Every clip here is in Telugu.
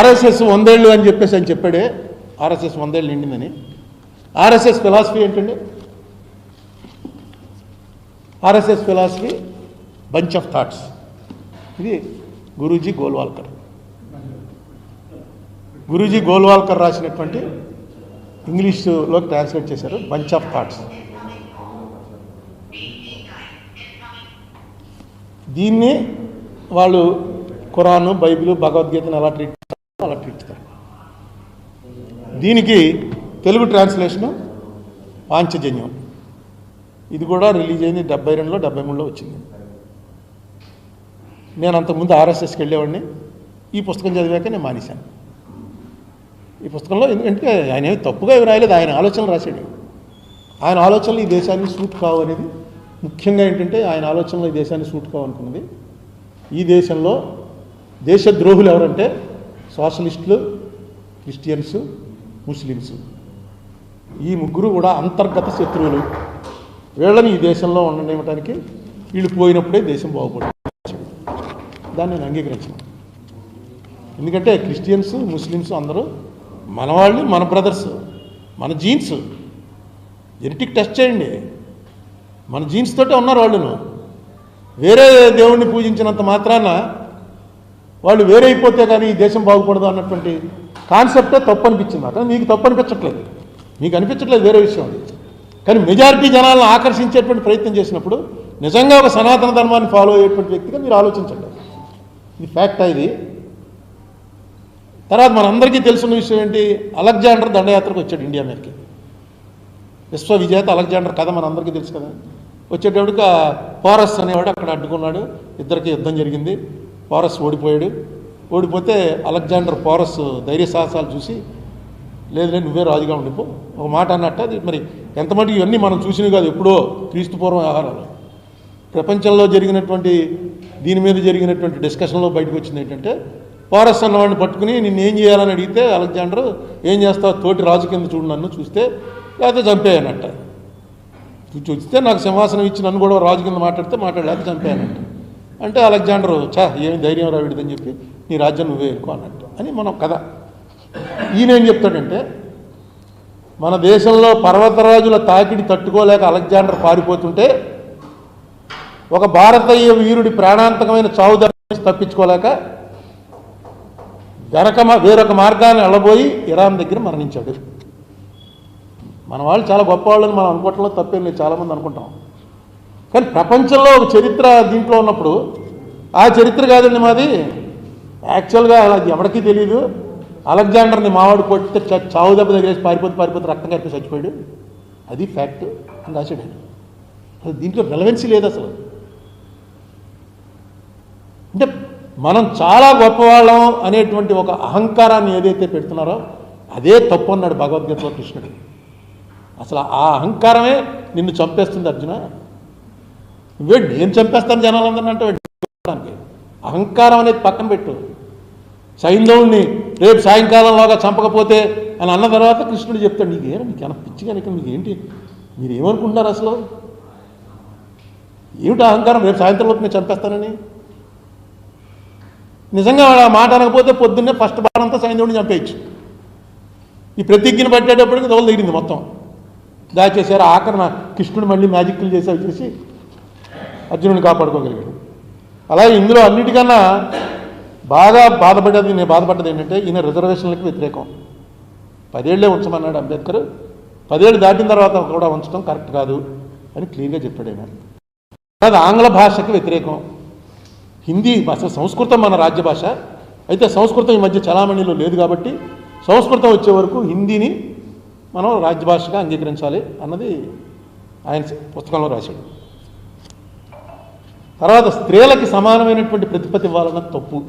ఆర్ఎస్ఎస్ వందేళ్ళు అని చెప్పేసి అని చెప్పాడే. ఆర్ఎస్ఎస్ వందేళ్ళు నిండిందని. ఆర్ఎస్ఎస్ ఫిలాసఫీ ఏంటండి? RSS philosophy bunch of thoughts ఇది గురూజీ గోల్వాల్కర్. గురూజీ గోల్వాల్కర్ రాసినటువంటి ఇంగ్లీష్లో ట్రాన్స్లేట్ చేశారు బంచ్ ఆఫ్ థాట్స్ దీన్ని వాళ్ళు ఖురాను బైబిల్ భగవద్గీతను ఎలా ట్రీట్ అలా తీర్చుతారు దీనికి తెలుగు ట్రాన్స్లేషను పాంచజన్యం. ఇది కూడా రిలీజ్ అయింది డెబ్బై రెండులో డెబ్బై మూడులో వచ్చింది. నేను అంతకుముందు ఆర్ఎస్ఎస్కి వెళ్ళేవాడిని. ఈ పుస్తకం చదివాక నేను మానేశాను. ఈ పుస్తకంలో ఎందుకంటే ఆయన ఏమి తప్పుగా ఏమి రాయలేదు ఆయన ఆలోచనలు రాశాడు. ఆయన ఆలోచనలు ఈ దేశానికి సూట్ కావు అనేది ముఖ్యంగా ఏంటంటే ఆయన ఆలోచనలు ఈ దేశానికి సూట్ కావు అనుకున్నది. ఈ దేశంలో దేశద్రోహులు ఎవరంటే సోషలిస్టులు క్రిస్టియన్స్ ముస్లిమ్స్. ఈ ముగ్గురు కూడా అంతర్గత శత్రువులు. వీళ్ళని ఈ దేశంలో ఉండనివ్వటానికి వీళ్ళు పోయినప్పుడే దేశం బాగుపడుతుంది. దాన్ని నేను అంగీకరించను. ఎందుకంటే క్రిస్టియన్స్ ముస్లిమ్స్ అందరూ మన వాళ్ళు మన బ్రదర్స్ మన జీన్స్. జెనెటిక్ టెస్ట్ చేయండి. మన జీన్స్ తోటే ఉన్నారు వాళ్ళును. వేరే దేవుణ్ణి పూజించినంత మాత్రాన వాళ్ళు వేరే అయిపోతే కానీ ఈ దేశం బాగుపడదు అన్నటువంటి కాన్సెప్టే తప్పు అనిపించింది అక్కడ మీకు తప్పు అనిపించట్లేదు మీకు అనిపించట్లేదు వేరే విషయం. కానీ మెజారిటీ జనాలను ఆకర్షించేటువంటి ప్రయత్నం చేసినప్పుడు నిజంగా ఒక సనాతన ధర్మాన్ని ఫాలో అయ్యేటువంటి వ్యక్తిగా మీరు ఆలోచించండి. ఇది ఫ్యాక్ట్ ఇది. తర్వాత మనందరికీ తెలుసున్న విషయం ఏంటి? అలెగ్జాండర్ దండయాత్రకు వచ్చాడు ఇండియా మీదకి. విశ్వ విజేత అలెగ్జాండర్ కథ మనందరికీ తెలుసు కదా. వచ్చేటప్పటికి పోరస్ అనేవాడు అక్కడ అడ్డుకున్నాడు. ఇద్దరికి యుద్ధం జరిగింది. పోరస్ ఓడిపోయాడు. ఓడిపోతే అలెగ్జాండర్ పోరస్ ధైర్య సాహసాలు చూసి లేదు లేదు నువ్వే రాజుగా ఉండిపో. ఒక మాట అన్నట్టు అది మరి ఎంత మటుకు ఇవన్నీ మనం చూసినవి కాదు ఎప్పుడో క్రీస్తుపూర్వం ఆహారాలు. వ్యవహారాలు ప్రపంచంలో జరిగినటువంటి దీని మీద జరిగినటువంటి డిస్కషన్లో బయటకు వచ్చింది ఏంటంటే పారస్ అన్నవాడిని పట్టుకుని నిన్ను ఏం చేయాలని అడిగితే అలెగ్జాండర్ ఏం చేస్తావు? తోటి రాజు కింద చూడు నన్ను చూస్తే లేకపోతే చంపేయనట్ట చూస్తే నాకు సింహాసనం ఇచ్చి నన్ను కూడా రాజు కింద మాట్లాడితే మాట్లాడలేక చంపేయనట్ట అంటే అలెగ్జాండర్ చా ఏమి ధైర్యం రావిడదని చెప్పి నీ రాజ్యం నువ్వే ఎక్కువ అన్నట్టు. అని మనం కథ. ఈయన ఏం చెప్తాడంటే మన దేశంలో పర్వతరాజుల తాకిడి తట్టుకోలేక అలెగ్జాండర్ పారిపోతుంటే ఒక భారతీయ వీరుడి ప్రాణాంతకమైన చావుదారి తప్పించుకోలేక వెనక వేరొక మార్గాన్ని వెళ్ళబోయి ఇరాన్ దగ్గర మరణించాడు. మన వాళ్ళు చాలా గొప్పవాళ్ళని మనం అనుకోవటంలో తప్పేం లేదు చాలామంది అనుకుంటాం. కానీ ప్రపంచంలో ఒక చరిత్ర దీంట్లో ఉన్నప్పుడు ఆ చరిత్ర కాదండి మాది. యాక్చువల్గా అది ఎవరికీ తెలియదు అలెగ్జాండర్ని మావాడు కొట్టితే చావు దెబ్బ దగ్గర పారిపోతే పారిపోతే రక్తం కరిపి చచ్చిపోయాడు. అది ఫ్యాక్ట్ అని రాశాడు అసలు దీంట్లో రెలవెన్సీ లేదు అసలు. అంటే మనం చాలా గొప్పవాళ్ళం అనేటువంటి ఒక అహంకారాన్ని ఏదైతే పెడుతున్నారో అదే తప్పు అన్నాడు భగవద్గీతలో కృష్ణుడు. అసలు ఆ అహంకారమే నిన్ను చంపేస్తుంది అర్జున. వీడు నేను చంపేస్తాను జనాలందరినీ అంటే వాడికి. అహంకారం అనేది పక్కన పెట్టు. సైంధవుణ్ణి రేపు సాయంకాలంలోగా చంపకపోతే అని అన్న తర్వాత కృష్ణుడు చెప్తాడు నీకు ఏం నీకు పిచ్చి కనుక మీకు ఏంటి? మీరు ఏమనుకుంటున్నారు అసలు? ఏమిటి అహంకారం? రేపు సాయంత్రంలోపు నేను చంపేస్తానని? నిజంగా వాడు ఆ మాట అనకపోతే పొద్దున్నే ఫస్ట్ బాణంతా సైంధవుడిని చంపేయచ్చు. ఈ ప్రతిజ్ఞను పట్టేటప్పటికి దోలు దిగింది మొత్తం. దాచేసారు ఆఖరణ కృష్ణుడు మళ్ళీ మ్యాజిక్లు చేసి చేసి అర్జునుడిని కాపాడుకోగలిగాడు. అలాగే ఇందులో అన్నిటికన్నా బాగా బాధపడ్డది నేను బాధపడ్డది ఏంటంటే ఈయన రిజర్వేషన్లకు వ్యతిరేకం. పదేళ్ళే ఉంచమన్నాడు అంబేద్కర్. పదేళ్ళు దాటిన తర్వాత కూడా ఉంచడం కరెక్ట్ కాదు అని క్లియర్గా చెప్పాడు ఆయన అది ఆంగ్ల భాషకి వ్యతిరేకం. హిందీ భాష సంస్కృతం మన రాజ్య భాష. అయితే సంస్కృతం ఈ మధ్య చలామణిలో లేదు కాబట్టి సంస్కృతం వచ్చే వరకు హిందీని మనం రాజ్యభాషగా అంగీకరించాలి అన్నది ఆయన పుస్తకంలో రాశాడు. తర్వాత స్త్రీలకి సమానమైనటువంటి ప్రతిపత్తి ఇవ్వాలన్న తప్పు.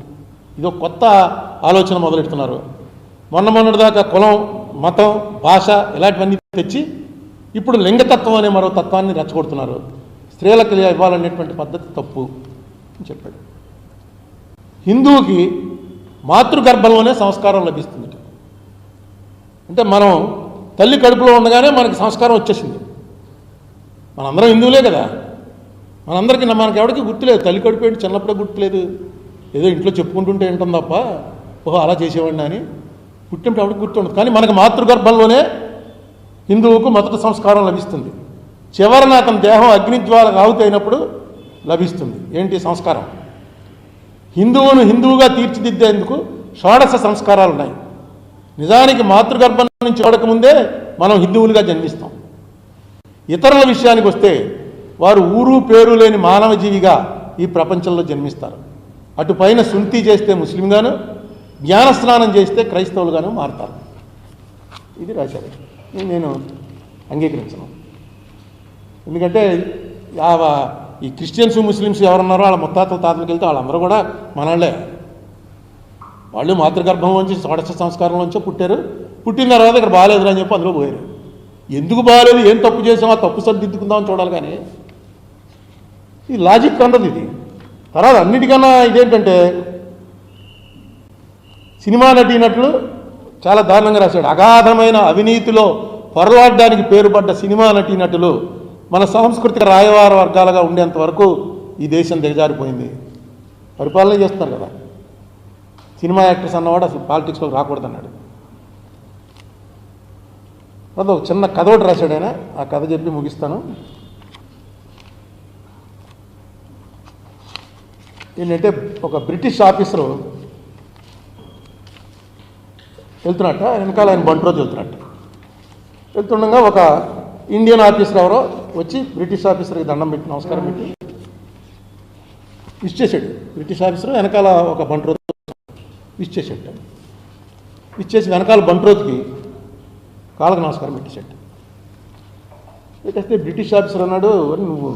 ఇది ఒక కొత్త ఆలోచన మొదలెడుతున్నారు. మొన్న మొన్నటిదాకా కులం మతం భాష ఇలాంటివన్నీ తెచ్చి ఇప్పుడు లింగతత్వం అనే మరో తత్వాన్ని రెచ్చగొడుతున్నారు. స్త్రీలకు ఇవ్వాలనేటువంటి పద్ధతి తప్పు అని చెప్పాడు. హిందువుకి మాతృగర్భంలోనే సంస్కారం లభిస్తుంది. అంటే మనం తల్లి కడుపులో ఉండగానే మనకి సంస్కారం వచ్చేసింది. మనందరం హిందువులే కదా. మనందరికీ మనకి ఎవరికి గుర్తులేదు తల్లి కడుపు ఏంటి? చిన్నప్పుడే గుర్తులేదు ఏదో ఇంట్లో చెప్పుకుంటుంటే ఏంటం తప్ప ఓహో అలా చేసేవాడిని అని పుట్టినప్పుడు ఎవరికి గుర్తుండదు కానీ మనకు మాతృగర్భంలోనే హిందువుకు మొదటి సంస్కారం లభిస్తుంది. చివరన అతని దేహం అగ్నిజ్వాలకు అయినప్పుడు లభిస్తుంది. ఏంటి సంస్కారం? హిందువును హిందువుగా తీర్చిదిద్దేందుకు షోడశ సంస్కారాలు ఉన్నాయి. నిజానికి మాతృగర్భం నుంచి చూడకముందే మనం హిందువులుగా జన్మిస్తాం. ఇతరుల విషయానికి వస్తే వారు ఊరు పేరు లేని మానవ జీవిగా ఈ ప్రపంచంలో జన్మిస్తారు. అటుపైన సుంతి చేస్తే ముస్లింగాను జ్ఞాన స్నానం చేస్తే క్రైస్తవులుగాను మారుతారు. ఇది రాశారు. నేను అంగీకరించను. ఎందుకంటే ఈ క్రిస్టియన్స్ ముస్లిమ్స్ ఎవరున్నారో వాళ్ళ ముత్తాతల తాతలకు వెళ్తే వాళ్ళందరూ కూడా మనళ్ళే. వాళ్ళు మాతృగర్భంలోంచి షోడశ సంస్కారంలోంచి పుట్టారు. పుట్టిన తర్వాత ఇక్కడ బాగాలేదు అని చెప్పి అందులో పోయారు. ఎందుకు బాగాలేదు? ఏం తప్పు చేసామో ఆ తప్పు సరిదిద్దుకుందామని చూడాలి కానీ ఈ లాజిక్ అందదు ఇది. తర్వాత అన్నిటికన్నా ఇదేంటంటే సినిమా నటీనటులు చాలా దారుణంగా రాశాడు. అగాధమైన అవినీతిలో పొరలాడడానికి పేరుపడ్డ సినిమా నటీనటులు మన సాంస్కృతిక రాయవార వర్గాలుగా ఉండేంత వరకు ఈ దేశం దిగజారిపోయింది. పరిపాలన చేస్తున్నారు కదా. సినిమా యాక్టర్స్ అన్నవాడు అసలు పాలిటిక్స్లో రాకూడదన్నాడు. అది ఒక చిన్న కథ ఒకటి రాశాడు ఆయన. ఆ కథ చెప్పి ముగిస్తాను. ఏంటంటే ఒక బ్రిటిష్ ఆఫీసరు వెళ్తున్నట్ట వెనకాల ఆయన బంట్ రోజు వెళ్తున్నట్ట. వెళ్తుండగా ఒక ఇండియన్ ఆఫీసర్ ఎవరో వచ్చి బ్రిటిష్ ఆఫీసర్కి దండం పెట్టి నమస్కారం పెట్టి విష్ చేశాడు. బ్రిటిష్ ఆఫీసర్ వెనకాల ఒక బంట్ రోజు విష్ చేశాడు. విష్ చేసి వెనకాల బంట్ రోజుకి కాళ్ళకు నమస్కారం పెట్టేశాడు. పెట్టేస్తే బ్రిటిష్ ఆఫీసర్ అన్నాడు నువ్వు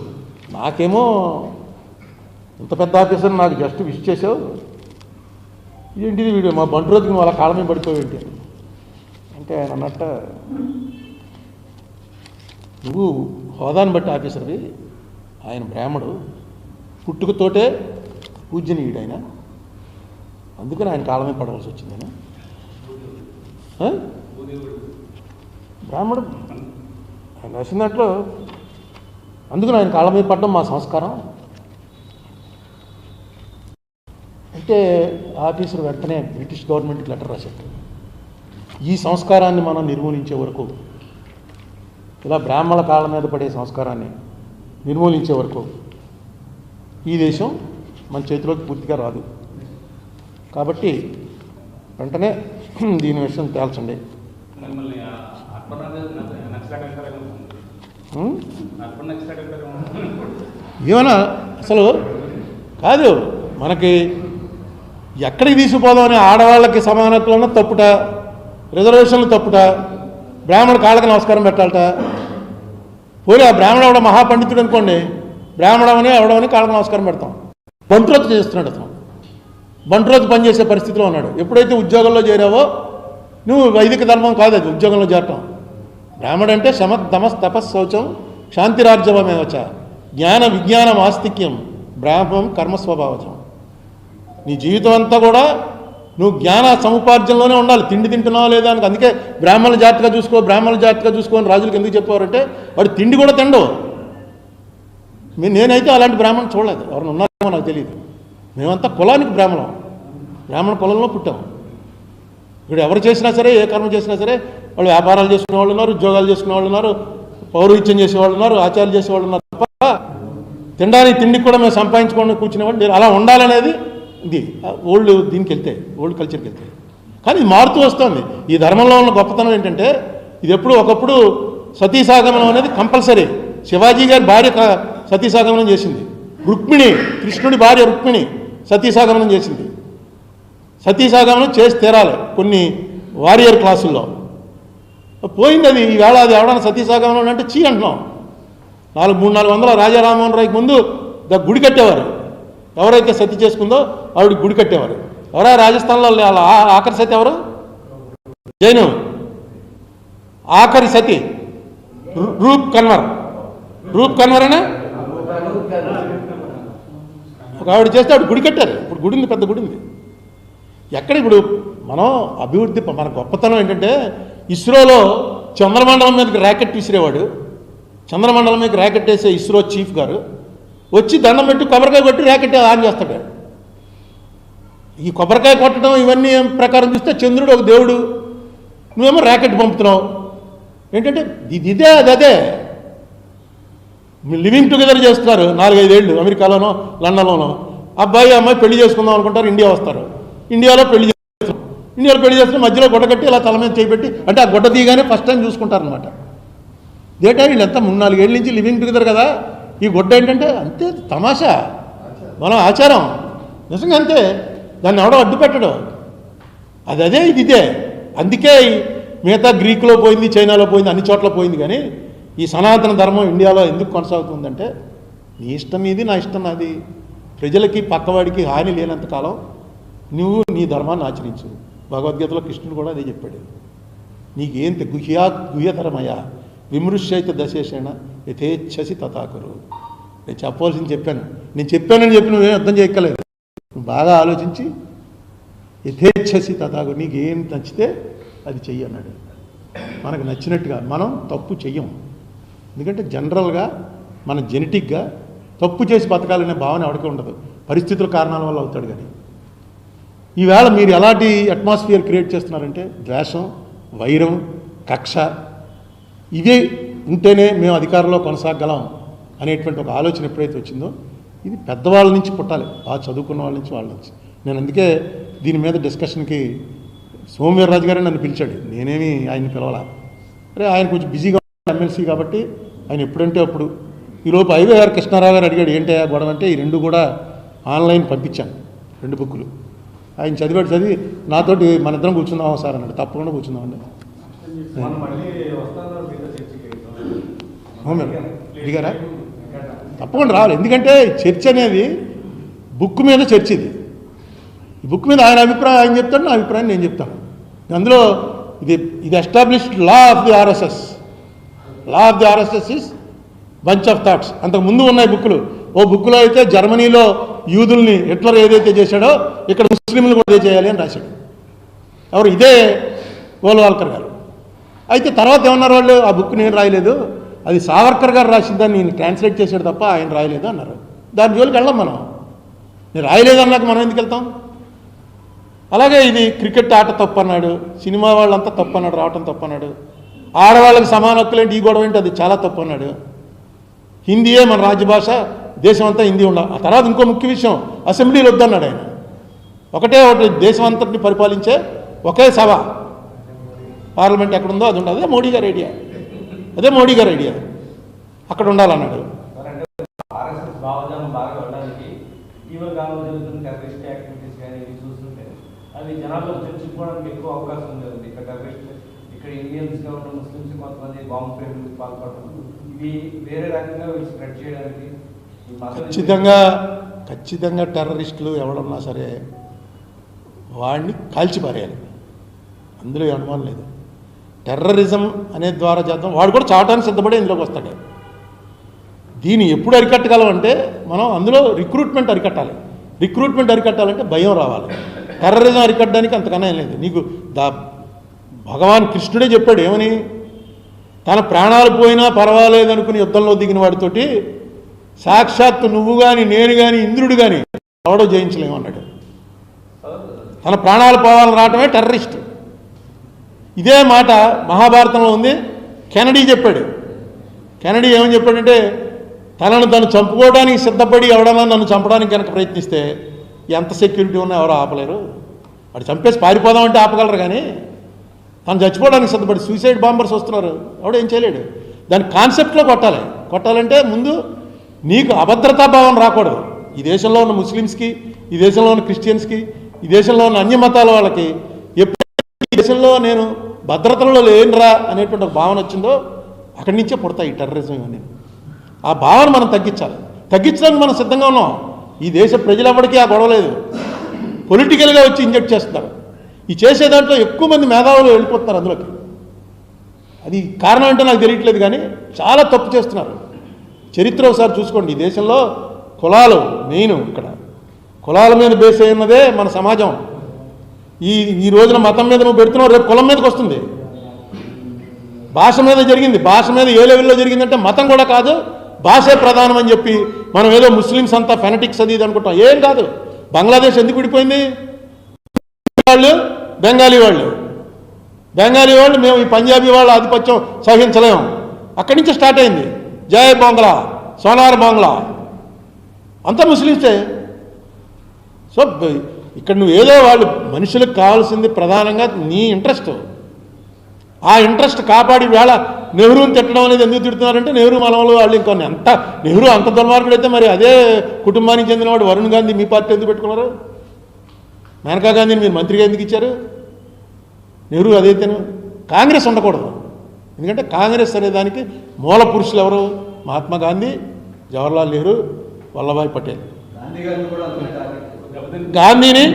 నాకేమో ఇంత పెద్ద ఆఫీసర్ నాకు జస్ట్ విష్ చేసావు ఏంటిది వీడియో మా బండి రోజుకి వాళ్ళ కాళ్ళ మీద పడిపోయేంటి? అంటే ఆయన అన్నట్ట నువ్వు హోదాను బట్టి ఆఫీసర్వి. ఆయన బ్రాహ్మడు. పుట్టుకతోటే పూజనీయుడు ఆయన అందుకని ఆయన కాళ్ళ మీద పడవలసి వచ్చింది ఆయన బ్రాహ్మడు ఆయన రాసిన దాంట్లో అందుకని ఆయన కాళ్ళ మీద పడడం మా సంస్కారం. అంటే ఆఫీసర్ వెంటనే బ్రిటిష్ గవర్నమెంట్కి లెటర్ రాశాడు ఈ సంస్కారాన్ని మనం నిర్మూలించే వరకు ఇలా బ్రాహ్మణ కాళ్ళ మీద పడే సంస్కారాన్ని నిర్మూలించే వరకు ఈ దేశం మన చేతిలోకి పూర్తిగా రాదు. కాబట్టి వెంటనే దీని విషయం తేల్చండి. ఏమన్నా? అసలు కాదు. మనకి ఎక్కడికి తీసుకుపోదామని ఆడవాళ్ళకి సమానత్వం తప్పుట రిజర్వేషన్లు తప్పుట బ్రాహ్మణ కాళ్ళకి నమస్కారం పెట్టాలట. పోనీ ఆ బ్రాహ్మణ అవడం మహాపండితుడు అనుకోండి బ్రాహ్మణమని అవడమని కాళ్ళకి నమస్కారం పెడతాం. బంట్రోజు చేస్తున్నాడు అతను. బంట్రోజు పనిచేసే పరిస్థితిలో ఉన్నాడు. ఎప్పుడైతే ఉద్యోగంలో చేరావో నువ్వు వైదిక ధర్మం కాదు అది ఉద్యోగంలో చేరటం. బ్రాహ్మడు అంటే శమ తమస్ తపస్ శౌచం శాంతిరాజ్యమేవచ. జ్ఞాన విజ్ఞానం ఆస్తిక్యం బ్రాహ్మం కర్మస్వభావచం నీ జీవితం అంతా కూడా నువ్వు జ్ఞాన సముపార్జనలోనే ఉండాలి. తిండి తింటున్నావా లేదా అని. అందుకే బ్రాహ్మణ జాగ్రత్తగా చూసుకో బ్రాహ్మణ జాగ్రత్తగా చూసుకో అని రాజులకు ఎందుకు చెప్పారంటే వాడు తిండి కూడా తిండవు. నేనైతే అలాంటి బ్రాహ్మణ్ చూడలేదు. ఎవరిని ఉన్నారేమో నాకు తెలియదు మేమంతా కులానికి బ్రాహ్మణం. బ్రాహ్మణ కులంలో పుట్టాం. ఇప్పుడు ఎవరు చేసినా సరే ఏ కర్మ చేసినా సరే వాళ్ళు వ్యాపారాలు చేసుకునే వాళ్ళు ఉన్నారు ఉద్యోగాలు చేసుకునే వాళ్ళు ఉన్నారు పౌరహిత్యం చేసేవాళ్ళు ఉన్నారు ఆచారాలు చేసేవాళ్ళు ఉన్నారు తప్ప తినడానికి తిండికి కూడా మేము సంపాదించుకొని కూర్చునేవాళ్ళు లేరు. అలా ఉండాలనేది ఇది ఓల్డ్ దీనికి వెళ్తే ఓల్డ్ కల్చర్కి వెళ్తే. కానీ ఇది మారుతూ వస్తుంది. ఈ ధర్మంలో ఉన్న గొప్పతనం ఏంటంటే ఇది ఎప్పుడు ఒకప్పుడు సతీసాగమనం అనేది కంపల్సరీ. శివాజీ గారి భార్య సతీసాగమనం చేసింది. రుక్మిణి కృష్ణుడి భార్య రుక్మిణి సతీసాగమనం చేసింది. సతీసాగమనం చేసి తీరాలి కొన్ని వారియర్ క్లాసుల్లో. పోయింది అది ఈవేళ అది ఎవడన్నా సతీసాగమనం అంటే చీ అంటున్నాం. నాలుగు మూడు నాలుగు వందల రాజా రామ్మోహన్ రాయ్కి ముందు గుడి కట్టేవారు. ఎవరైతే సతి చేసుకుందో ఆవిడ గుడి కట్టేవారు. ఎవరా రాజస్థాన్లో వాళ్ళ ఆఖరి సతి ఎవరు? జైను. ఆఖరి సతి. రూప్ కన్వర్. రూప్ కన్వర్ అనే ఒక ఆవిడ చేస్తే ఆవిడ గుడి కట్టారు. ఇప్పుడు గుడి ఉంది పెద్ద గుడి ఉంది. ఎక్కడ ఇప్పుడు మనం అభివృద్ధి మన గొప్పతనం ఏంటంటే ఇస్రోలో చంద్రమండలం మీదకి ర్యాకెట్ విసిరేవాడు. చంద్రమండలం మీదకి ర్యాకెట్ వేసే ఇస్రో చీఫ్ గారు. వచ్చి దండం పెట్టి కొబ్బరికాయ కొట్టి ర్యాకెట్ ఆన్ చేస్తాడు. ఈ కొబ్బరికాయ కొట్టడం ఇవన్నీ ప్రకారం చూస్తే చంద్రుడు ఒక దేవుడు. నువ్వేమో ర్యాకెట్ పంపుతున్నావు. ఏంటంటే ఇది ఇదే అది అదే. లివింగ్ టుగెదర్ చేస్తున్నారు నాలుగైదేళ్ళు అమెరికాలోనో లండన్లోనో. అబ్బాయి అమ్మాయి పెళ్ళి చేసుకుందాం అనుకుంటారు ఇండియా వస్తారు. ఇండియాలో పెళ్ళి చేస్తారు. ఇండియాలో పెళ్ళి చేస్తే మధ్యలో గుడ్డ కట్టి ఇలా తల మీద చేపెట్టి అంటే ఆ గుడ్డ తీయగానే ఫస్ట్ టైం చూసుకుంటారు అనమాట డేటా వీళ్ళు ఎంత? మూడు నాలుగేళ్ళ నుంచి లివింగ్ టుగెదర్ కదా. ఈ గుడ్డ ఏంటంటే అంతే తమాషా. మన ఆచారం. నిజంగా అంతే. దాన్ని ఎవడో అడ్డు పెట్టడు. అది అదే ఇది ఇదే. అందుకే మిగతా గ్రీకులో పోయింది చైనాలో పోయింది అన్ని చోట్ల పోయింది కానీ ఈ సనాతన ధర్మం ఇండియాలో ఎందుకు కొనసాగుతుందంటే నీ ఇష్టం ఇది నా ఇష్టం నాది. ప్రజలకి పక్కవాడికి హాని లేనంత కాలం నువ్వు నీ ధర్మాన్ని ఆచరించు. భగవద్గీతలో కృష్ణుడు కూడా అదే చెప్పాడు. నీకేం గుహ్యా గుహ్యధర్మయ్యా విమృశ్యైత దశేషేణ యథేచ్ఛసి తథాకురు నేను చెప్పవలసింది చెప్పాను. నేను చెప్పానని చెప్పి నువ్వేం అర్థం చేయక్కలేదు నువ్వు బాగా ఆలోచించి యథేచ్ఛసి తథాకురు నీకు ఏం నచ్చితే అది చెయ్యి అన్నాడు. మనకు నచ్చినట్టుగా మనం తప్పు చెయ్యం. ఎందుకంటే జనరల్గా మన జెనెటిక్గా తప్పు చేసి బతకాలనే భావన ఎవరికి ఉండదు. పరిస్థితుల కారణాల వల్ల అవుతాడు కానీ. ఈవేళ మీరు ఎలాంటి అట్మాస్ఫియర్ క్రియేట్ చేస్తున్నారంటే ద్వేషం వైరం కక్ష ఇవే ఉంటేనే మేము అధికారంలో కొనసాగలం అనేటువంటి ఒక ఆలోచన ఎప్పుడైతే వచ్చిందో ఇది పెద్దవాళ్ళ నుంచి పుట్టాలి. బాగా చదువుకున్న వాళ్ళ నుంచి వాళ్ళ నుంచి. నేను అందుకే దీని మీద డిస్కషన్కి సోమవీర్రాజు గారే నన్ను పిలిచాడు. నేనేమి ఆయన పిలవాలా. అరే ఆయన కొంచెం బిజీగా ఎమ్మెల్సీ కాబట్టి ఆయన ఎప్పుడంటే అప్పుడు. ఈలోపు ఐవే గారు కృష్ణారావు గారు అడిగాడు ఏంటయ్యా గొడవ? అంటే ఈ రెండు కూడా ఆన్లైన్ పంపించాను రెండు బుక్కులు. ఆయన చదివాడు చదివి నాతోటి మన ఇద్దరం కూర్చుందాం సార్? అన్నాడు. తప్పకుండా కూర్చుందామండి. దిగారా? తప్పకుండా రావాలి. ఎందుకంటే చర్చ అనేది బుక్ మీద చర్చ ఇది. ఈ బుక్ మీద ఆయన అభిప్రాయం ఆయన చెప్తాడు నా అభిప్రాయం నేను చెప్తాను అందులో ఇది ఇది established law of the RSS law of the RSS is bunch of thoughts అంతకు ముందు ఉన్నాయి బుక్లు ఓ బుక్లో అయితే జర్మనీలో యూదుల్ని హిట్లర్ ఏదైతే చేశాడో ఇక్కడ ముస్లింలు కూడా అదే చేయాలి అని రాశాడు. ఎవరు? ఇదే గోల్వాల్కర్ గారు. అయితే తర్వాత ఏమన్నారు వాళ్ళు? ఆ బుక్ నేను రాయలేదు. అది సావర్కర్ గారు రాసిందని నేను ట్రాన్స్లేట్ చేశాడు తప్ప ఆయన రాయలేదు అన్నారు. దాని జోలికి వెళ్ళాం మనం. నేను రాయలేదు అన్నాక మనం ఎందుకు వెళ్తాం? అలాగే ఇది క్రికెట్ ఆట తప్పు అన్నాడు సినిమా వాళ్ళంతా తప్పు అన్నాడు రావటం తప్పు అన్నాడు ఆడవాళ్ళకి సమాన హక్కులేంటి? ఈ గొడవ ఏంటి? అది చాలా తప్పు అన్నాడు హిందీయే మన రాజ్యభాష దేశం అంతా హిందీ ఉండాలి. ఆ తర్వాత ఇంకో ముఖ్య విషయం అసెంబ్లీలు వద్దన్నాడు ఆయన. ఒకటే ఒకటి దేశం అంతటిని పరిపాలించే ఒకే సభ. పార్లమెంట్ ఎక్కడుందో అది ఉండదు అదే మోడీ గారి ఐడియా అదే మోడీ గారి ఐడియా అక్కడ ఉండాలన్నాడు. అవి జనాల్లో చర్చించుకోవడానికి ఎక్కువ అవకాశం ఉంది. ఇక్కడ ఇక్కడ ఇండియన్స్గా ఉన్న ముస్లిమ్స్ కొంతమంది బాంబు ప్రేమికి పాల్పడడం ఇవి వేరే రకంగా స్ప్రెడ్ చేయడానికి ఖచ్చితంగా ఖచ్చితంగా టెర్రరిస్టులు ఎవడన్నా సరే వాడిని కాల్చిపారేయాలి అందులో అనుమానం లేదు. టెర్రరిజం అనే ద్వారా చేద్దాం. వాడు కూడా చావటానికి సిద్ధపడి ఇందులోకి వస్తాడు. దీన్ని ఎప్పుడు అరికట్టగలం అంటే మనం అందులో రిక్రూట్మెంట్ అరికట్టాలి. రిక్రూట్మెంట్ అరికట్టాలంటే భయం రావాలి. టెర్రరిజం అరికట్టడానికి అంతకన్నా ఏం లేదు. నీకు దా భగవాన్ కృష్ణుడే చెప్పాడు ఏమని? తన ప్రాణాలు పోయినా పర్వాలేదు అనుకుని యుద్ధంలో దిగిన వాడితోటి సాక్షాత్తు నువ్వు కానీ నేను కానీ ఇంద్రుడు కానీ ఎవడో జయించలేమన్నాడు. తన ప్రాణాలు పోవాలని రావటమే టెర్రరిస్ట్. ఇదే మాట మహాభారతంలో ఉంది. కెనడీ చెప్పాడు. కెనడీ ఏమని చెప్పాడంటే తనను తను చంపుకోవడానికి సిద్ధపడి ఎవడన్నా నన్ను చంపడానికి కనుక ప్రయత్నిస్తే ఎంత సెక్యూరిటీ ఉన్నా ఎవరో ఆపలేరు. వాడు చంపేసి పారిపోదామంటే ఆపగలరు కానీ తను చచ్చిపోవడానికి సిద్ధపడి సూసైడ్ బాంబర్స్ వస్తున్నారు. ఎవడు ఏం చేయలేడు. దాని కాన్సెప్ట్లో కొట్టాలి. కొట్టాలంటే ముందు నీకు అభద్రతా భావం రాకూడదు. ఈ దేశంలో ఉన్న ముస్లిమ్స్కి ఈ దేశంలో ఉన్న క్రిస్టియన్స్కి ఈ దేశంలో ఉన్న అన్య మతాల వాళ్ళకి దేశంలో నేను భద్రతలో లేనురా అనేటువంటి ఒక భావన వచ్చిందో అక్కడి నుంచే పుడతాయి ఈ టెర్రరిజం ఇవన్నీ. ఆ భావన మనం తగ్గించాలి. తగ్గించడానికి మనం సిద్ధంగా ఉన్నాం. ఈ దేశ ప్రజలెవడికి ఆ గొడవ లేదు. పొలిటికల్గా వచ్చి ఇంజెక్ట్ చేస్తున్నారు. ఈ చేసే దాంట్లో ఎక్కువ మంది మేధావులు వెళ్ళిపోతున్నారు అందులోకి. అది కారణం ఏంటో నాకు తెలియట్లేదు కానీ చాలా తప్పు చేస్తున్నారు. చరిత్ర ఒకసారి చూసుకోండి. ఈ దేశంలో కులాలు మెయిన్ ఇక్కడ. కులాల మీద బేస్ అయినదే మన సమాజం. ఈ ఈ రోజున మతం మీద నువ్వు పెడుతున్నావు రేపు కులం మీదకి వస్తుంది. భాష మీద జరిగింది. భాష మీద ఏ లెవెల్లో జరిగిందంటే మతం కూడా కాదు భాషే ప్రధానం అని చెప్పి మనం ఏదో ముస్లిమ్స్ అంతా ఫెనటిక్స్ అది ఇది అనుకుంటాం. ఏం కాదు. బంగ్లాదేశ్ ఎందుకు విడిపోయింది? వాళ్ళు బెంగాలీ వాళ్ళు. బెంగాలీ వాళ్ళు మేము ఈ పంజాబీ వాళ్ళ ఆధిపత్యం సహించలేము. అక్కడి నుంచి స్టార్ట్ అయింది. జయ బొంగ్లా సోనార్ బొంగ్లా. అంతా ముస్లిమ్సే. సో ఇక్కడ నువ్వు ఏదో వాళ్ళు మనుషులకు కావాల్సింది ప్రధానంగా నీ ఇంట్రెస్ట్. ఆ ఇంట్రెస్ట్ కాపాడి వేళ నెహ్రూని తిట్టడం అనేది ఎందుకు తిడుతున్నారంటే నెహ్రూ మనవలు వాళ్ళు ఇంకొన్ని అంత నెహ్రూ అంత దుర్మార్గుడు అయితే మరి అదే కుటుంబానికి చెందినవాడు వరుణ్ గాంధీ మీ పార్టీ ఎందుకు పెట్టుకున్నారు? మేనకా గాంధీని మీరు మంత్రిగా ఎందుకు ఇచ్చారు? నెహ్రూ అదైతేను కాంగ్రెస్ ఉండకూడదు. ఎందుకంటే కాంగ్రెస్ అనేదానికి మూల పురుషులు ఎవరు? మహాత్మా గాంధీ జవహర్లాల్ నెహ్రూ వల్లభాయ్ పటేల్. గాంధీని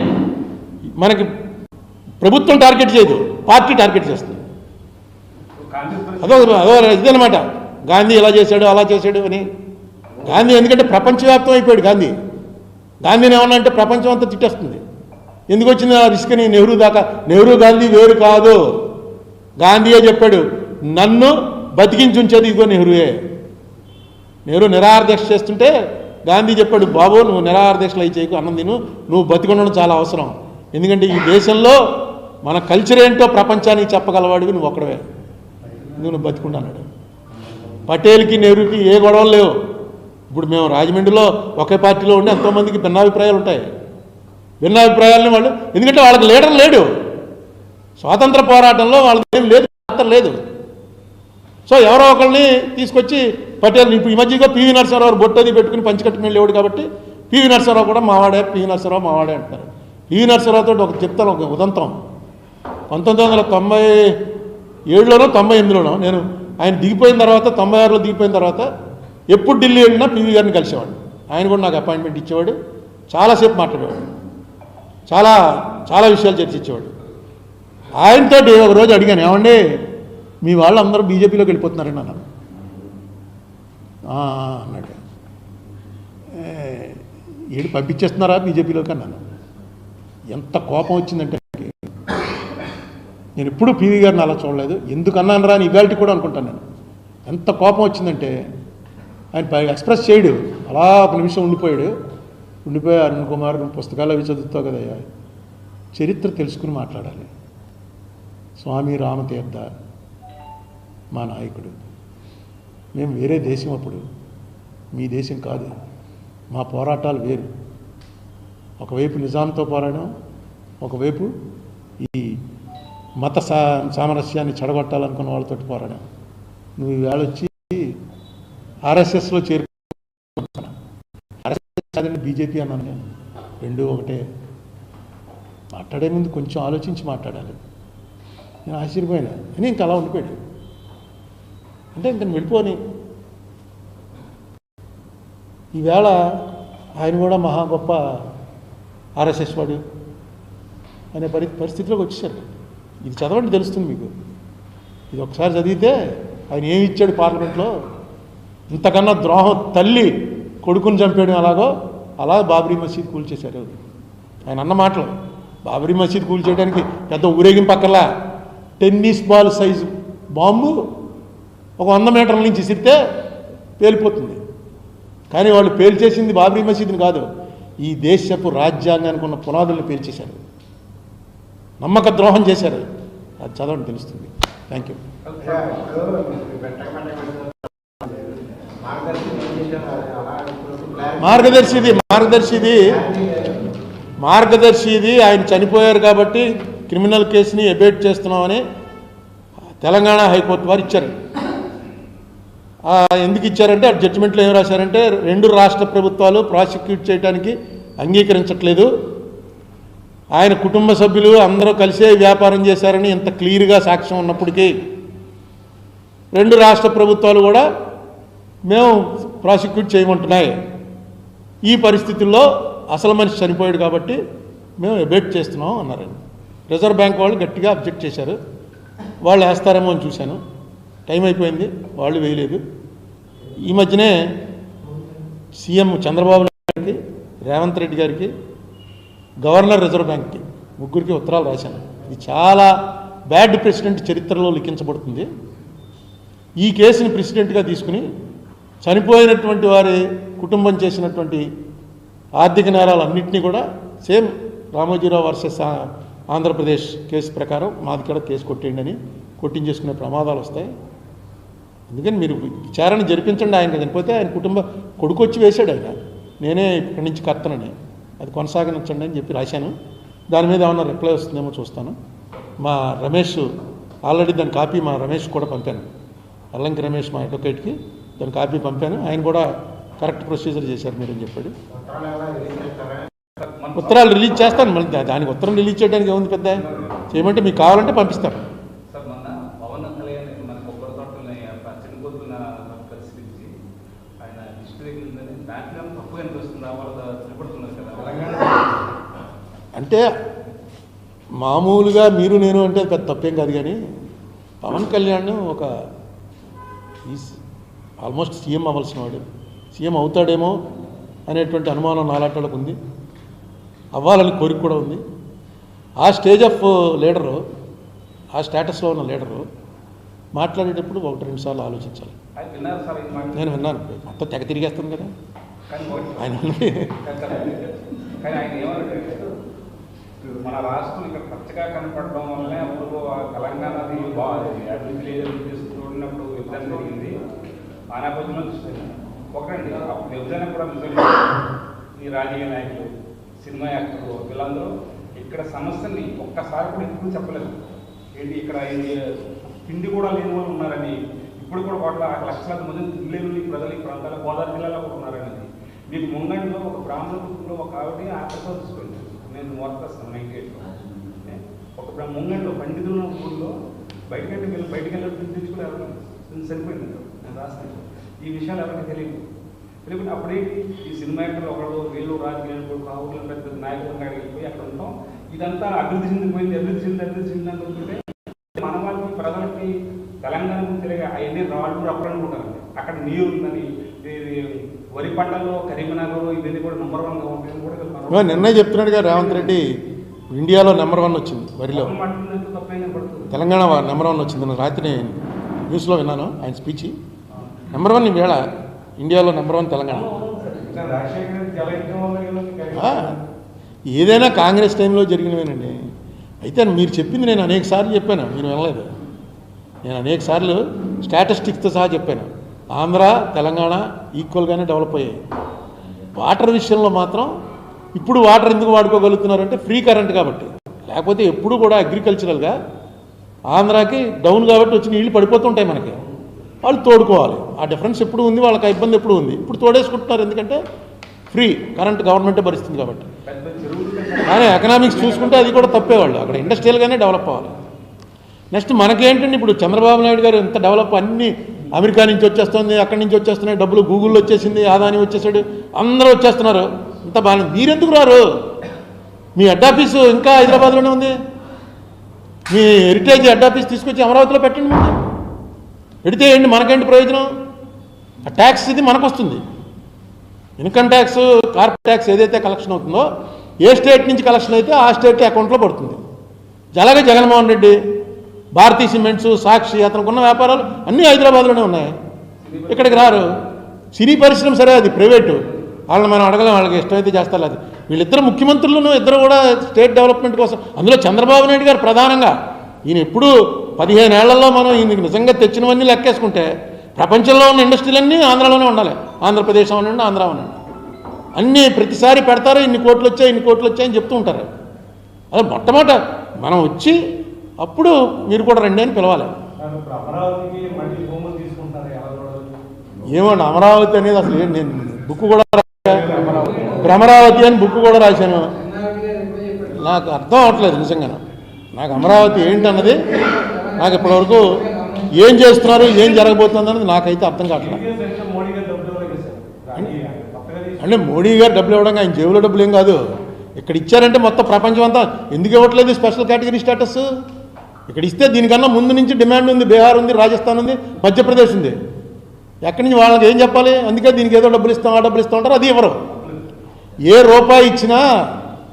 మనకి ప్రభుత్వం టార్గెట్ చేయదు పార్టీ టార్గెట్ చేస్తుంది. అదో అదో అదో ఇదనమాట గాంధీ ఇలా చేశాడు అలా చేశాడు అని. గాంధీ ఎందుకంటే ప్రపంచవ్యాప్తం అయిపోయాడు గాంధీ. గాంధీని ఏమన్నా అంటే ప్రపంచం అంతా తిట్టేస్తుంది. ఎందుకు వచ్చింది ఆ రిస్క్ అని నెహ్రూ దాకా నెహ్రూ గాంధీ వేరు కాదు. గాంధీయే చెప్పాడు నన్ను బతికించి ఉంచేది ఇదిగో నెహ్రూయే. నెహ్రూ నిరాహార దీక్ష చేస్తుంటే గాంధీ చెప్పాడు బాబు నువ్వు నిరాహార దీక్షలు అయి చేయకు అన్నం తిను నువ్వు బతికొండడం చాలా అవసరం. ఎందుకంటే ఈ దేశంలో మన కల్చర్ ఏంటో ప్రపంచానికి చెప్పగలవాడివి నువ్వు ఒక్కడవే. నువ్వు నువ్వు బతికుండా అన్నాడు. పటేల్కి నెహ్రూకి ఏ గొడవలు లేవు. ఇప్పుడు మేము రాజమండ్రిలో ఒకే పార్టీలో ఉండి ఎంతోమందికి భిన్నాభిప్రాయాలు ఉంటాయి. భిన్నాభిప్రాయాలని వాళ్ళు ఎందుకంటే వాళ్ళకి లీడర్ లేడు. స్వాతంత్ర పోరాటంలో వాళ్ళకి ఏం లేదు పాత్ర లేదు. సో ఎవరో ఒకరిని తీసుకొచ్చి పటేల్ ఇప్పుడు ఈ మధ్యగా పివి నరసింహరావు బొట్టది పెట్టుకుని పంచికట్టుకుని లేవాడు కాబట్టి పివి నరసింహరావు కూడా మావాడే పివి నరసింహరావు మావాడే అంటారు. పివి నరసింహరావుతో ఒక చెప్తాను ఒక ఉదంతం. పంతొమ్మిది వందల తొంభై ఏడులోనో తొంభై ఎనిమిదిలోనో నేను ఆయన దిగిపోయిన తర్వాత తొంభై ఆరులో దిగిపోయిన తర్వాత ఎప్పుడు ఢిల్లీ వెళ్ళినా పివి గారిని కలిసేవాడు. ఆయన కూడా నాకు అపాయింట్మెంట్ ఇచ్చేవాడు. చాలాసేపు మాట్లాడేవాడు. చాలా చాలా విషయాలు చర్చించేవాడు. ఆయనతో ఒక రోజు అడిగాను ఏమండి మీ వాళ్ళందరూ బీజేపీలోకి వెళ్ళిపోతున్నారని అన్నాను అన్నాడు. "ఏ, ఏడు పంపించేస్తున్నారా బీజేపీలోకి అన్నాను. ఎంత కోపం వచ్చిందంటే నేను ఎప్పుడూ పీవీ గారిని అలా చూడలేదు. ఎందుకు అన్నాను రా అని కూడా అనుకుంటాను నేను. ఎంత కోపం వచ్చిందంటే ఆయన పై- ఎక్స్ప్రెస్ చేయడు. అలా ఒక నిమిషం ఉండిపోయాడు. ఉండిపోయి అరుణ్ కుమార్ నువ్వు పుస్తకాలు అవి చదువుతావు కదయ్యా. చరిత్ర తెలుసుకుని మాట్లాడాలి. స్వామి రామతీర్థ మా నాయకుడు. మేము వేరే దేశం అప్పుడు. మీ దేశం కాదు. మా పోరాటాలు వేరు. ఒకవైపు నిజాంతో పోరాడాం ఒకవైపు ఈ మత సా సామరస్యాన్ని చెడగొట్టాలనుకున్న వాళ్ళతో పోరాడాం నువ్వు ఈవేళ వచ్చి ఆర్ఎస్ఎస్లో చేరుకున్నా ఆర్ఎస్ఎస్ కాదండి బీజేపీ అన్నాను నేను. రెండు ఒకటే. మాట్లాడే ముందు కొంచెం ఆలోచించి మాట్లాడాలి. నేను ఆశ్చర్యపోయినా. అని ఇంకా అలా ఉండిపోయాడు అంటే ఇంకా వెళ్ళిపోని ఈవేళ ఆయన కూడా మహా గొప్ప ఆర్ఎస్ఎస్ వాడు అనే పరి పరిస్థితిలోకి వచ్చేసారు ఇది చదవండి తెలుస్తుంది మీకు. ఇది ఒకసారి చదివితే ఆయన ఏమి ఇచ్చాడు పార్లమెంట్లో? ఇంతకన్నా ద్రోహం తల్లి కొడుకుని చంపేయడం అలాగో? అలా బాబ్రీ మసీద్ కూల్చేశారు. ఆయన అన్న మాటలు. బాబ్రీ మసీద్ కూల్చేయడానికి పెద్ద ఊరేగింపు పక్కలా టెన్నిస్ బాల్ సైజు బాంబు ఒక వంద మీటర్ల నుంచి ఇసిరితే పేలిపోతుంది. కానీ వాళ్ళు పేల్చేసింది బాబ్రీ మసీద్ని కాదు. ఈ దేశపు రాజ్యాంగానికి ఉన్న పునాదులను పేల్చేశారు. నమ్మక ద్రోహం చేశారు. అది చదవండి తెలుస్తుంది. Thank you మార్గదర్శిది మార్గదర్శిది. మార్గదర్శిది ఆయన చనిపోయారు కాబట్టి క్రిమినల్ కేసుని ఎబేట్ చేస్తున్నామని తెలంగాణ హైకోర్టు వారు ఇచ్చారు. ఎందుకు ఇచ్చారంటే ఆ జడ్జిమెంట్లో ఏం రాశారంటే రెండు రాష్ట్ర ప్రభుత్వాలు ప్రాసిక్యూట్ చేయడానికి అంగీకరించట్లేదు. ఆయన కుటుంబ సభ్యులు అందరూ కలిసే వ్యాపారం చేశారని ఇంత క్లియర్గా సాక్ష్యం ఉన్నప్పటికీ రెండు రాష్ట్ర ప్రభుత్వాలు కూడా మేము ప్రాసిక్యూట్ చేయమంటున్నాయి. ఈ పరిస్థితుల్లో అసలు మనిషి చనిపోయాడు కాబట్టి మేము ఎబేట్ చేస్తున్నాం అన్నారండి. రిజర్వ్ బ్యాంక్ వాళ్ళు గట్టిగా అబ్జెక్ట్ చేశారు. వాళ్ళు వేస్తారేమో అని చూశాను. టైం అయిపోయింది వాళ్ళు వేయలేదు. ఈ మధ్యనే సీఎం చంద్రబాబు గారికి రేవంత్ రెడ్డి గారికి గవర్నర్ రిజర్వ్ బ్యాంక్కి ముగ్గురికి ఉత్తరాలు రాశాను. ఇది చాలా బ్యాడ్ ప్రెసిడెంట్ చరిత్రలో లిఖించబడుతుంది. ఈ కేసుని ప్రెసిడెంట్గా తీసుకుని చనిపోయినటువంటి వారి కుటుంబం చేసినటువంటి ఆర్థిక నేరాలన్నింటినీ కూడా same Ramoji Rao versus Andhra Pradesh case ప్రకారం మాది కూడా కేసు కొట్టేయండి అని కొట్టించేసుకునే ప్రమాదాలు వస్తాయి. అందుకని మీరు విచారణ జరిపించండి ఆయన చనిపోతే ఆయన కుటుంబ కొడుకు వచ్చి వేశాడు ఆయన. నేనే ఇక్కడి నుంచి కర్తనని అది కొనసాగించండి అని చెప్పి రాశాను. దాని మీద ఏమన్నా రిప్లై వస్తుందేమో చూస్తాను. మా రమేష్ ఆల్రెడీ దాని కాపీ మా రమేష్ కూడా పంపాను. అల్లంకి రమేష్ మా అడ్వకేట్కి దాని కాపీ పంపాను. ఆయన కూడా కరెక్ట్ ప్రొసీజర్ చేశారు మీరని చెప్పాడు. ఉత్తరాలు రిలీజ్ చేస్తాను. మళ్ళీ దానికి ఉత్తరం రిలీజ్ చేయడానికి ఏముంది పెద్ద? చేయమంటే మీకు కావాలంటే పంపిస్తాను సార్ మొన్న పవన్ కళ్యాణ్ మన కొబ్బరి తోటలని పచ్చని కొద్దున పరిశీలించి ఆయన లిస్టు దగ్గర ఉందని దాంట్లో తప్పు అనిపిస్తుంది వాళ్ళు నిలబడుతున్నారు కదా అంటే మామూలుగా మీరు నేను అంటే పెద్ద తప్పేం కాదు కానీ పవన్ కళ్యాణ్ ఒక ఆల్మోస్ట్ సీఎం అవ్వాల్సిన వాడు. సీఎం అవుతాడేమో అనేటువంటి అనుమానం నాలాంటి ఉంది. అవ్వాలని కోరిక కూడా ఉంది. ఆ స్టేజ్ ఆఫ్ లీడరు ఆ స్టేటస్లో ఉన్న లీడరు మాట్లాడేటప్పుడు ఒకటి రెండు సార్లు ఆలోచించాలి. నేను విన్నాను. మొత్తం తెగ తిరిగేస్తాను కదా. ఆయన ఉన్నది కానీ ఆయన ఏమన్నారంటే మన రాష్ట్రం ఇక్కడ పచ్చగా కనపడడం వల్లనే అప్పుడు ఆ తెలంగాణది బాగుంది. అభివృద్ధి లేదు చూడినప్పుడు విభజన జరిగింది. ఆ నేపథ్యంలో చూస్తుంది ఒకటండి అప్పుడు విభజన కూడా ఈ రాజకీయ నాయకులు సినిమా యాక్టర్లు వీళ్ళందరూ ఇక్కడ సమస్యని ఒక్కసారి కూడా ఎప్పుడు చెప్పలేదు. ఏంటి ఇక్కడ తిండి కూడా లేని వాళ్ళు ఉన్నారని ఇప్పుడు కూడా కోట్ల లక్షలాది మంది తిండి ఈ ప్రజలు ఈ ప్రాంతాల గోదావరి జిల్లాలో కూడా ఉన్నారనేది. మీకు ముంగంలో ఒక బ్రాహ్మణ కుటుంబంలో ఒక ఆవిడ ఆకర్షణ తీసుకుంది నేను వర్క్ వస్తాను నైన్టీ ఎయిట్లో ఒక బ్రా- ముంగంటిలో పండితులు ఊళ్ళో బయటకంటే వీళ్ళు బయటకు వెళ్ళి తెచ్చుకుని ఎవరు సరిపోయింది నేను రాస్తాను. ఈ విషయాలు ఎవరికి తెలియదు. తెలియకుండా అప్పుడేంటి ఈ సినిమా యాక్టర్లు ఒకళ్ళు వీళ్ళు రాజకీయాలు కావులు పెద్ద నాయకులు వెళ్ళిపోయి అక్కడ ఉంటాం. ఇదంతా అభివృద్ధి చెందిపోయింది అభివృద్ధి చెంది అభివృద్ధి చెంది అనుకుంటే మన వాళ్ళకి ప్రజలకి తెలంగాణకు తెలియక అవన్నీ రాళ్ళు రప్పలు అనుకుంటారండి అక్కడ నీరు ఉందని వరి పంటల్లో కరీంనగర్ ఇవన్నీ కూడా నెంబర్ వన్గా ఉంటాయని కూడా నిన్నే చెప్తున్నాడుగా రేవంత్ రెడ్డి ఇండియాలో నెంబర్ వన్ వచ్చింది వరిలో. తెలంగాణ నెంబర్ వన్ వచ్చింది. నేను రాత్రి న్యూస్లో విన్నాను ఆయన స్పీచ్ నెంబర్ వన్ ఈవేళ ఇండియాలో నెంబర్ వన్ తెలంగాణ. ఏదైనా కాంగ్రెస్ టైంలో జరిగినవేనండి. అయితే మీరు చెప్పింది నేను అనేక సార్లు చెప్పాను మీరు వినలేదు. నేను అనేక సార్లు స్టాటిస్టిక్స్తో సహా చెప్పాను. ఆంధ్ర తెలంగాణ ఈక్వల్గానే డెవలప్ అయ్యాయి. వాటర్ విషయంలో మాత్రం ఇప్పుడు వాటర్ ఎందుకు వాడుకోగలుగుతున్నారంటే ఫ్రీ కరెంట్ కాబట్టి. లేకపోతే ఎప్పుడు కూడా అగ్రికల్చరల్గా ఆంధ్రాకి డౌన్ కాబట్టి వచ్చి నీళ్ళు పడిపోతుంటాయి మనకి. వాళ్ళు తోడుకోవాలి. ఆ డిఫరెన్స్ ఎప్పుడు ఉంది? వాళ్ళకి ఆ ఇబ్బంది ఎప్పుడు ఉంది? ఇప్పుడు తోడేసుకుంటున్నారు ఎందుకంటే ఫ్రీ కరెంట్ గవర్నమెంటే భరిస్తుంది కాబట్టి. కానీ ఎకనామిక్స్ చూసుకుంటే అది కూడా తప్పేవాళ్ళు అక్కడ ఇండస్ట్రియల్గానే డెవలప్ అవ్వాలి. నెక్స్ట్ మనకేంటండి ఇప్పుడు చంద్రబాబు నాయుడు గారు ఎంత డెవలప్ అన్ని అమెరికా నుంచి వచ్చేస్తుంది అక్కడి నుంచి వచ్చేస్తున్నాయి డబ్బులు గూగుల్లో వచ్చేసింది ఆదాని వచ్చేసాడు అందరూ వచ్చేస్తున్నారు. ఇంత బాగా మీరెందుకు రారు? మీ హెడ్ ఆఫీసు ఇంకా హైదరాబాద్లోనే ఉంది. మీ హెరిటేజ్ హెడ్ ఆఫీస్ తీసుకొచ్చి అమరావతిలో పెట్టండి ముందు. పెడితే ఏంటి? మనకేంటి ప్రయోజనం? ఆ ట్యాక్స్ ఇది మనకు వస్తుంది ఇన్కమ్ ట్యాక్స్ కార్పొరేట్ ట్యాక్స్ ఏదైతే కలెక్షన్ అవుతుందో ఏ స్టేట్ నుంచి కలెక్షన్ అయితే ఆ స్టేట్ అకౌంట్లో పడుతుంది. అలాగే జగన్మోహన్ రెడ్డి భారతీ సిమెంట్స్ సాక్షి అతనికి ఉన్న వ్యాపారాలు అన్నీ హైదరాబాద్లోనే ఉన్నాయి. ఇక్కడికి రారు? సినీ పరిశ్రమ సరే అది ప్రైవేటు. వాళ్ళని మనం అడగలేం వాళ్ళకి ఇష్టమైతే చేస్తారు. అది వీళ్ళిద్దరు ముఖ్యమంత్రులను ఇద్దరు కూడా స్టేట్ డెవలప్మెంట్ కోసం. అందులో చంద్రబాబు నాయుడు గారు ప్రధానంగా. ఈయన ఎప్పుడు పదిహేను ఏళ్ళలో మనం ఈయనకి నిజంగా తెచ్చినవన్నీ లెక్కేసుకుంటే ప్రపంచంలో ఉన్న ఇండస్ట్రీలన్నీ ఆంధ్రాలోనే ఉండాలి. ఆంధ్రప్రదేశ్ అనండి ఆంధ్ర అనండి అన్నీ ప్రతిసారి పెడతారు ఇన్ని కోట్లు వచ్చాయి ఇన్ని కోట్లు వచ్చాయని చెప్తూ ఉంటారు. అదే మొట్టమొదట మనం వచ్చి అప్పుడు మీరు కూడా రండి అని పిలవాలి. ఏమండి అమరావతి అనేది అసలు ఏం నేను బుక్ కూడా. భ్రమరావతి అని బుక్ కూడా రాశాను. నాకు అర్థం అవట్లేదు నిజంగా. నాకు అమరావతి ఏంటన్నది నాకు ఇప్పటివరకు ఏం చేస్తున్నారు ఏం జరగబోతుంది అన్నది నాకైతే అర్థం కావట్లేదు. అంటే మోడీ గారు డబ్బులు ఇవ్వడం ఆయన జేబులో డబ్బులు ఏం కాదు. ఇక్కడ ఇచ్చారంటే మొత్తం ప్రపంచం అంతా ఎందుకు ఇవ్వట్లేదు స్పెషల్ కేటగిరీ స్టేటస్? ఇక్కడ ఇస్తే దీనికన్నా ముందు నుంచి డిమాండ్ ఉంది బీహార్ ఉంది రాజస్థాన్ ఉంది మధ్యప్రదేశ్ ఉంది. ఎక్కడి నుంచి వాళ్ళకి ఏం చెప్పాలి? అందుకే దీనికి ఏదో డబ్బులు ఇస్తాం ఆ డబ్బులు ఇస్తాం అంటారు అది ఇవ్వరు ఏ రూపాయి ఇచ్చినా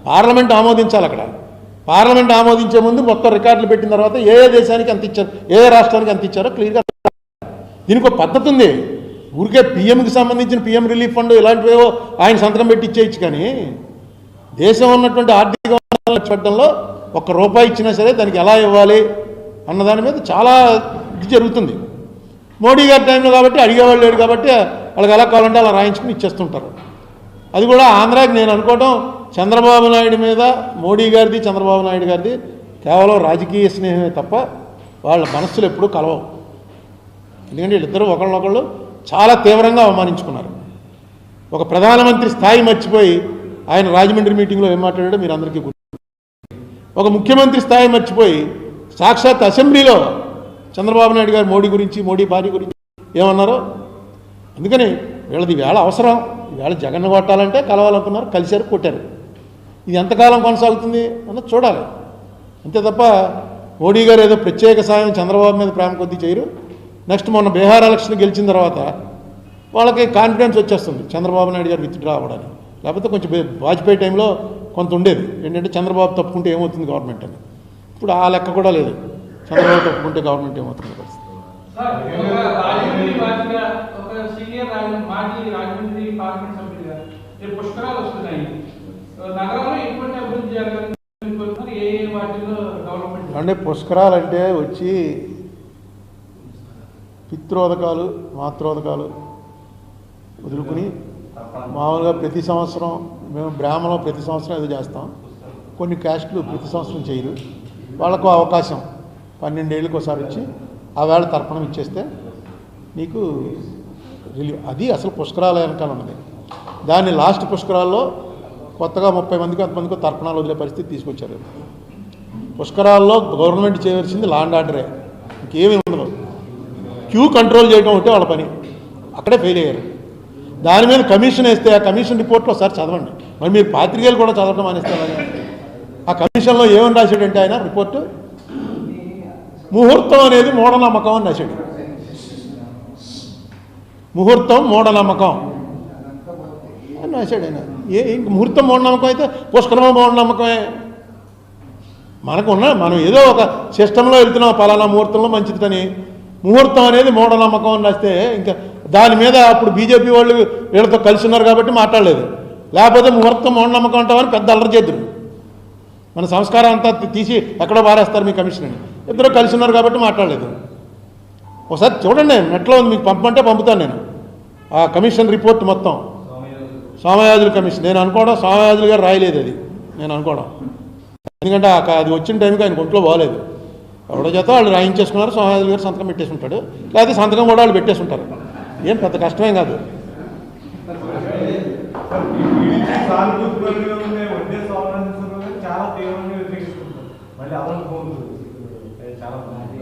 పార్లమెంట్ ఆమోదించాలి అక్కడ. పార్లమెంట్ ఆమోదించే ముందు మొత్తం రికార్డులు పెట్టిన తర్వాత ఏ ఏ దేశానికి అంత ఇచ్చారు ఏ రాష్ట్రానికి అంత ఇచ్చారో క్లియర్గా దీనికి ఒక పద్ధతి ఉంది. ఊరికే పిఎంకి సంబంధించిన పిఎం రిలీఫ్ ఫండ్ ఇలాంటివేవో ఆయన సంతకం పెట్టి ఇచ్చేయచ్చు కానీ దేశం ఉన్నటువంటి ఆర్థిక వనరుల ఒక్క రూపాయి ఇచ్చినా సరే దానికి ఎలా ఇవ్వాలి అన్న దాని మీద చాలా ఇది జరుగుతుంది. మోడీ గారి టైంలో కాబట్టి అడిగేవాళ్ళు లేడు కాబట్టి వాళ్ళకి ఎలా కావాలంటే అలా రాయించుకుని ఇచ్చేస్తుంటారు. అది కూడా ఆంధ్రాకి నేను అనుకోవటం చంద్రబాబు నాయుడు మీద మోడీ గారిది చంద్రబాబు నాయుడు గారిది కేవలం రాజకీయ స్నేహమే తప్ప వాళ్ళ మనస్సులు ఎప్పుడూ కలవవు. ఎందుకంటే వీళ్ళిద్దరూ ఒకళ్ళనొకళ్ళు చాలా తీవ్రంగా అవమానించుకున్నారు. ఒక ప్రధానమంత్రి స్థాయి మర్చిపోయి ఆయన రాజమండ్రి మీటింగ్లో ఏం మాట్లాడాడో మీరు అందరికీ ఒక ముఖ్యమంత్రి స్థాయి మర్చిపోయి సాక్షాత్ అసెంబ్లీలో చంద్రబాబు నాయుడు గారు మోడీ గురించి మోడీ భార్య గురించి ఏమన్నారో? అందుకని వీళ్ళది వేళ అవసరం. వేళ జగన్ కొట్టాలంటే కలవాలనుకున్నారు కలిశారు కొట్టారు. ఇది ఎంతకాలం కొనసాగుతుంది అన్నది చూడాలి. అంతే తప్ప మోడీ గారు ఏదో ప్రత్యేక సాయం చంద్రబాబు మీద ప్రేమ కొద్దీ చేయరు. నెక్స్ట్ మొన్న బీహార్ ఎలక్షన్ గెలిచిన తర్వాత వాళ్ళకి కాన్ఫిడెన్స్ వచ్చేస్తుంది చంద్రబాబు నాయుడు గారు విత్డ్రా అవ్వడానికి. లేకపోతే కొంచెం వాజ్పేయి టైంలో కొంత ఉండేది. ఏంటంటే చంద్రబాబు తప్పుకుంటే ఏమవుతుంది గవర్నమెంట్ అని. ఇప్పుడు ఆ లెక్క కూడా లేదు. చంద్రబాబు తప్పుకుంటే గవర్నమెంట్ ఏమవుతుంది పరిస్థితి? అంటే పుష్కరాలు అంటే వచ్చి పిత్రోదకాలు మాత్రోదకాలు వదులుకుని మామూలుగా ప్రతి సంవత్సరం మేము బ్రాహ్మణం ప్రతి సంవత్సరం ఏదో చేస్తాం. కొన్ని క్యాస్ట్లు ప్రతి సంవత్సరం చేయరు. వాళ్ళకు అవకాశం పన్నెండేళ్ళకి ఒకసారి వచ్చి ఆ వేళ తర్పణం ఇచ్చేస్తే నీకు రిలీవ్ అది అసలు పుష్కరాల వెనకాల ఉన్నది. దాన్ని లాస్ట్ పుష్కరాల్లో కొత్తగా ముప్పై మందికి అంతమందికి తర్పణాలు వదిలే పరిస్థితి తీసుకొచ్చారు. పుష్కరాల్లో గవర్నమెంట్ చేయవలసింది లాండ్ ఆర్డరే ఇంకేమీ ఉండదు. క్యూ కంట్రోల్ చేయడం ఒకటే వాళ్ళ పని. అక్కడే ఫెయిల్ అయ్యారు. దాని మీద కమిషన్ వేస్తే ఆ కమిషన్ రిపోర్ట్లో ఒకసారి చదవండి. మరి మీరు పాత్రికేయులు కూడా చదవడం మానేస్తారు? ఆ కమిషన్లో ఏమని రాశాడంటే ఆయన రిపోర్టు? ముహూర్తం అనేది మూఢనమ్మకం అని రాశాడు. ముహూర్తం మూఢనమ్మకం అని రాశాడు ఆయన. ఏ ఇంక ముహూర్తం మూఢనమ్మకం అయితే పుష్కరమ మూఢనమ్మకమే. మనకు ఉన్న మనం ఏదో ఒక సిస్టంలో వెళ్తున్నాం పలానా ముహూర్తంలో మంచిదని ముహూర్తం అనేది మూఢనమ్మకం అని రాస్తే ఇంకా దాని మీద అప్పుడు బీజేపీ వాళ్ళు వీళ్ళతో కలిసి ఉన్నారు కాబట్టి మాట్లాడలేదు. లేకపోతే ముహూర్తం మూఢనమ్మకం అంటామని పెద్ద అల్లరి చేద్దరు. మన సంస్కారం అంతా తీసి ఎక్కడో పారేస్తారు మీ కమిషనర్ని. ఇద్దరు కలిసి ఉన్నారు కాబట్టి మాట్లాడలేదు. ఒకసారి చూడండి నెట్లో ఉంది మీకు పంపమంటే పంపుతాను నేను. ఆ కమిషన్ రిపోర్ట్ మొత్తం. సోమయాజుల కమిషన్. నేను అనుకోవడం సోమయాజులు గారు రాయలేదు అది. నేను అనుకోవడం. ఎందుకంటే ఆ అది వచ్చిన టైంకి ఆయన ఒంట్లో బాగలేదు ఎవడో చేత వాళ్ళు రాయించేసుకున్నారు సోమయాజులు గారు సంతకం పెట్టేసి ఉంటాడు లేకపోతే సంతకం కూడా వాళ్ళు పెట్టేసి ఉంటారు ఏం పెద్ద కష్టమేం కాదు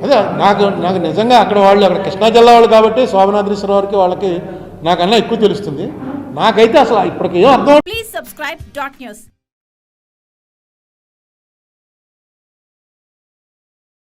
అదే నాకు నాకు నిజంగా అక్కడ వాళ్ళు అక్కడ కృష్ణా జిల్లా వాళ్ళు కాబట్టి శోభనాథేశ్వర వారికి వాళ్ళకి నాకన్నా ఎక్కువ తెలుస్తుంది నాకైతే అసలు ఇప్పటికి ఏం అర్థం Please.